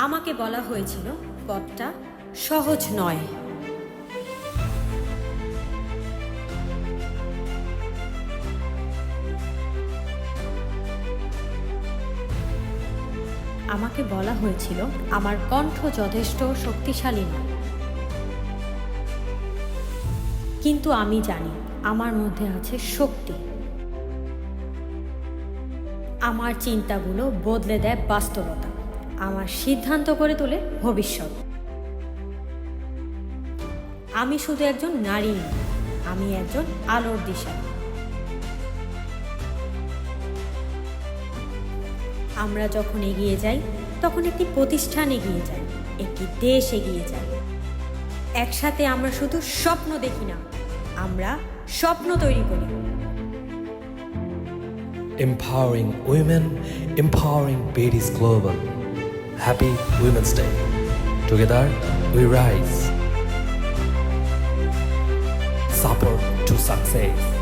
আমাকে বলা হয়েছিল, পথটা সহজ নয়। আমাকে বলা হয়েছিল, আমার কণ্ঠ যথেষ্ট শক্তিশালী নয়। কিন্তু আমি জানি, আমার মধ্যে আছে শক্তি। আমার চিন্তাগুলো বদলে দেয় বাস্তবতা। আমার সিদ্ধান্ত করে তোলে ভবিষ্যৎ। আমি শুধু একজন নারী নই আমি একজন আলোর দিশা। আমরা যখন এগিয়ে যাই তখন একটি প্রতিষ্ঠান এগিয়ে যায় একটি দেশ এগিয়ে যায়। একসাথে আমরা শুধু স্বপ্ন দেখি না আমরা স্বপ্ন তৈরি করি। Empowering women, empowering Beatties Global. Happy Women's Day. Together we rise. Support to success.